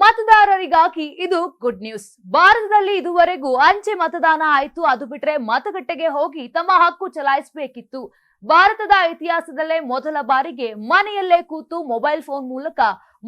ಮತದಾರರಿಗಾಗಿ ಇದು good news ಭಾರತದಲ್ಲಿ ಇದುವರೆಗೂ ಅಂಚೆ ಮತದಾನ ಆಯಿತು. ಅದು ಬಿಟ್ರೆ ಮತಗಟ್ಟೆಗೆ ಹೋಗಿ ತಮ್ಮ ಹಕ್ಕು ಚಲಾಯಿಸಬೇಕಿತ್ತು. ಭಾರತದ ಇತಿಹಾಸದಲ್ಲೇ ಮೊದಲ ಬಾರಿಗೆ ಮನೆಯಲ್ಲೇ ಕೂತು ಮೊಬೈಲ್ ಫೋನ್ ಮೂಲಕ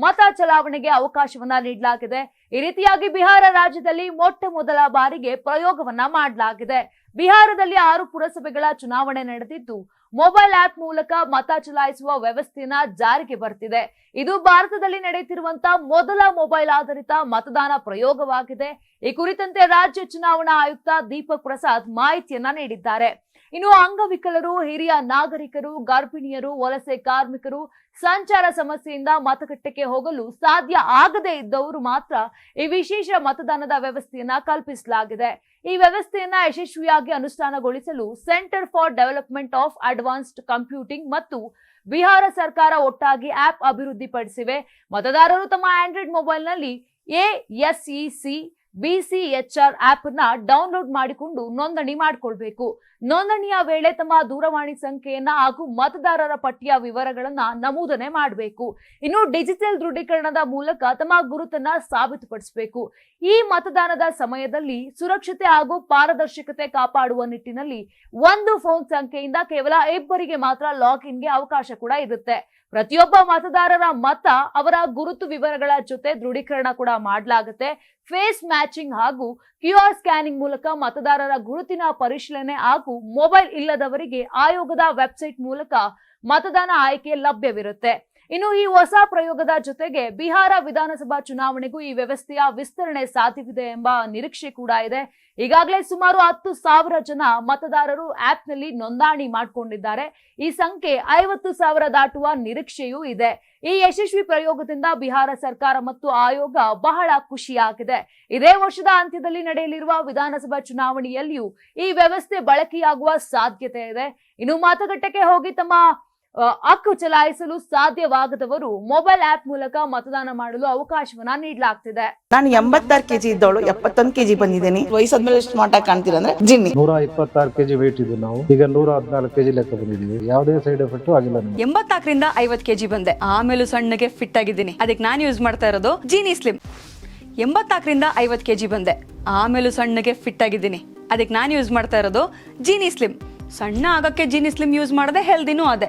ಮತ ಚಲಾವಣೆಗೆ ಅವಕಾಶವನ್ನ ನೀಡಲಾಗಿದೆ. ಈ ರೀತಿಯಾಗಿ ಬಿಹಾರ ರಾಜ್ಯದಲ್ಲಿ ಮೊಟ್ಟ ಮೊದಲ ಬಾರಿಗೆ ಪ್ರಯೋಗವನ್ನ ಮಾಡಲಾಗಿದೆ. ಬಿಹಾರದಲ್ಲಿ ಆರು ಪುರಸಭೆಗಳ ಚುನಾವಣೆ ನಡೆದಿದ್ದು ಮೊಬೈಲ್ ಆಪ್ ಮೂಲಕ ಮತ ಚಲಾಯಿಸುವ ವ್ಯವಸ್ಥೆನ ಜಾರಿಗೆ ಬರ್ತಿದೆ. ಇದು ಭಾರತದಲ್ಲಿ ನಡೆಯುತ್ತಿರುವಂತಹ ಮೊದಲ ಮೊಬೈಲ್ ಆಧಾರಿತ ಮತದಾನ ಪ್ರಯೋಗವಾಗಿದೆ. ಈ ಕುರಿತಂತೆ ರಾಜ್ಯ ಚುನಾವಣಾ ಆಯುಕ್ತ ದೀಪಕ್ ಪ್ರಸಾದ್ ಮಾಹಿತಿಯನ್ನ ನೀಡಿದ್ದಾರೆ. ಇನ್ನು ಅಂಗವಿಕಲರು, ಹಿರಿಯ ನಾಗರಿಕರು, ಗರ್ಭಿಣಿಯರು, ವಲಸೆ ಕಾರ್ಮಿಕರು ಸಂಚಾರ ಸಮಸ್ಯೆಯಿಂದ ಮತಗಟ್ಟೆಗೆ ಹೋಗಲು ಸಾಧ್ಯ ಆಗದೇ ಇದ್ದವರು ಮಾತ್ರ ಈ ವಿಶೇಷ ಮತದಾನದ ವ್ಯವಸ್ಥೆಯನ್ನ ಕಲ್ಪಿಸಲಾಗಿದೆ. ಈ ವ್ಯವಸ್ಥೆಯನ್ನ ಯಶಸ್ವಿಯಾಗಿ ಅನುಷ್ಠಾನಗೊಳಿಸಲು centre for development of advanced computing ಮತ್ತು ಬಿಹಾರ ಸರ್ಕಾರ ಒಟ್ಟಾಗಿ ಆಪ್ ಅಭಿವೃದ್ಧಿಪಡಿಸಿವೆ. ಮತದಾರರು ತಮ್ಮ ಆಂಡ್ರಾಯ್ಡ್ ಮೊಬೈಲ್ನಲ್ಲಿ ಎಎಸ್ಇಸಿ ಬಿಸಿಎಚ್ಆರ್ ಆಪ್ನ ಡೌನ್ಲೋಡ್ ಮಾಡಿಕೊಂಡು ನೋಂದಣಿ ಮಾಡಿಕೊಳ್ಬೇಕು. ನೋಂದಣಿಯ ವೇಳೆ ತಮ್ಮ ದೂರವಾಣಿ ಸಂಖ್ಯೆಯನ್ನ ಹಾಗೂ ಮತದಾರರ ಪಟ್ಟಿಯ ವಿವರಗಳನ್ನ ನಮೂದನೆ ಮಾಡಬೇಕು. ಇನ್ನು ಡಿಜಿಟಲ್ ದೃಢೀಕರಣದ ಮೂಲಕ ತಮ್ಮ ಗುರುತನ್ನ ಸಾಬೀತುಪಡಿಸಬೇಕು. ಈ ಮತದಾನದ ಸಮಯದಲ್ಲಿ ಸುರಕ್ಷತೆ ಹಾಗೂ ಪಾರದರ್ಶಕತೆ ಕಾಪಾಡುವ ನಿಟ್ಟಿನಲ್ಲಿ ಒಂದು ಫೋನ್ ಸಂಖ್ಯೆಯಿಂದ ಕೇವಲ ಇಬ್ಬರಿಗೆ ಮಾತ್ರ ಲಾಗಿನ್ಗೆ ಅವಕಾಶ ಕೂಡ ಇರುತ್ತೆ. ಪ್ರತಿಯೊಬ್ಬ ಮತದಾರರ ಮತ ಅವರ ಗುರುತು ವಿವರಗಳ ಜೊತೆ ದೃಢೀಕರಣ ಕೂಡ ಮಾಡಲಾಗುತ್ತೆ. ಫೇಸ್ ಮ್ಯಾಚಿಂಗ್ ಹಾಗೂ ಕ್ಯೂ ಆರ್ ಸ್ಕ್ಯಾನಿಂಗ್ ಮೂಲಕ ಮತದಾರರ ಗುರುತಿನ ಪರಿಶೀಲನೆ ಹಾಗೂ ಮೊಬೈಲ್ ಇಲ್ಲದವರಿಗೆ ಆಯೋಗದ ವೆಬ್ಸೈಟ್ ಮೂಲಕ ಮತದಾನ ಆಯ್ಕೆ ಲಭ್ಯವಿರುತ್ತೆ. ಇನ್ನು ಈ ಹೊಸ ಪ್ರಯೋಗದ ಜೊತೆಗೆ ಬಿಹಾರ ವಿಧಾನಸಭಾ ಚುನಾವಣೆಗೂ ಈ ವ್ಯವಸ್ಥೆಯ ವಿಸ್ತರಣೆ ಸಾಧ್ಯವಿದೆ ಎಂಬ ನಿರೀಕ್ಷೆ ಕೂಡ ಇದೆ. ಈಗಾಗಲೇ ಸುಮಾರು ಹತ್ತು ಸಾವಿರ ಜನ ಮತದಾರರು ಆಪ್ನಲ್ಲಿ ನೋಂದಣಿ ಮಾಡಿಕೊಂಡಿದ್ದಾರೆ. ಈ ಸಂಖ್ಯೆ ಐವತ್ತು ಸಾವಿರ ದಾಟುವ ನಿರೀಕ್ಷೆಯೂ ಇದೆ. ಈ ಯಶಸ್ವಿ ಪ್ರಯೋಗದಿಂದ ಬಿಹಾರ ಸರ್ಕಾರ ಮತ್ತು ಆಯೋಗ ಬಹಳ ಖುಷಿಯಾಗಿದೆ. ಇದೇ ವರ್ಷದ ಅಂತ್ಯದಲ್ಲಿ ನಡೆಯಲಿರುವ ವಿಧಾನಸಭಾ ಚುನಾವಣೆಯಲ್ಲಿಯೂ ಈ ವ್ಯವಸ್ಥೆ ಬಳಕೆಯಾಗುವ ಸಾಧ್ಯತೆ ಇದೆ. ಇನ್ನು ಮತಗಟ್ಟೆಗೆ ಹೋಗಿ ತಮ್ಮ ಹಕ್ಕು ಚಲಾಯಿಸಲು ಸಾಧ್ಯವಾಗದವರು ಮೊಬೈಲ್ ಆಪ್ ಮೂಲಕ ಮತದಾನ ಮಾಡಲು ಅವಕಾಶವನ್ನ ನೀಡಲಾಗ್ತಿದೆ. ನಾನು ಎಂಬತ್ತಾರು ಕೆಜಿ ಇದ್ದವಳು ಎಪ್ಪತ್ತೊಂದು ಕೆಜಿ ಬಂದಿದ್ದೀನಿ. ವಯಸ್ಸಾದ್ಮೇಲೆ ಸ್ಮಾರ್ಟ್ ಆಗಿ ಕಾಣ್ತೀರ ಅಂದ್ರೆ ಜಿನ್ನಿ. ನೂರ ಇಪ್ಪತ್ತಾರು ಕೆಜಿ ವೇಟ್ ಇದ್ದು ನಾವು. ಈಗ ನೂರ ಹದಿನಾಲ್ಕು ಕೆಜಿ ಲೆಕ್ಕ ಬಂದಿದ್ದೀವಿ. ಯಾವುದೇ ಸೈಡ್ ಎಫೆಕ್ಟ್ ಆಗಿಲ್ಲ ಎಂಬತ್ತಾಕರಿಂದ ಎಂಬತ್ನಾಲ್ಕರಿಂದ ಐವತ್ ಕೆಜಿ ಬಂದೆ. ಆಮೇಲೂ ಸಣ್ಣಗೆ ಫಿಟ್ ಆಗಿದ್ದೀನಿ. ಅದಕ್ಕೆ ನಾನು ಯೂಸ್ ಮಾಡ್ತಾ ಇರೋದು ಜೀನಿ ಸ್ಲಿಮ್ ಎಂಬತ್ನಾಲ್ಕರಿಂದ ಐವತ್ತು ಕೆಜಿ ಬಂದೆ. ಆಮೇಲೂ ಸಣ್ಣಗೆ ಫಿಟ್ ಆಗಿದ್ದೀನಿ. ಅದಕ್ಕೆ ನಾನು ಯೂಸ್ ಮಾಡ್ತಾ ಇರೋದು ಜೀನಿ ಸ್ಲಿಮ್ ಸಣ್ಣ ಆಗಕ್ಕೆ ಜೀನಿ ಸ್ಲಿಮ್ ಯೂಸ್ ಮಾಡದೆ ಹೆಲ್ದಿನೂ ಅದೇ.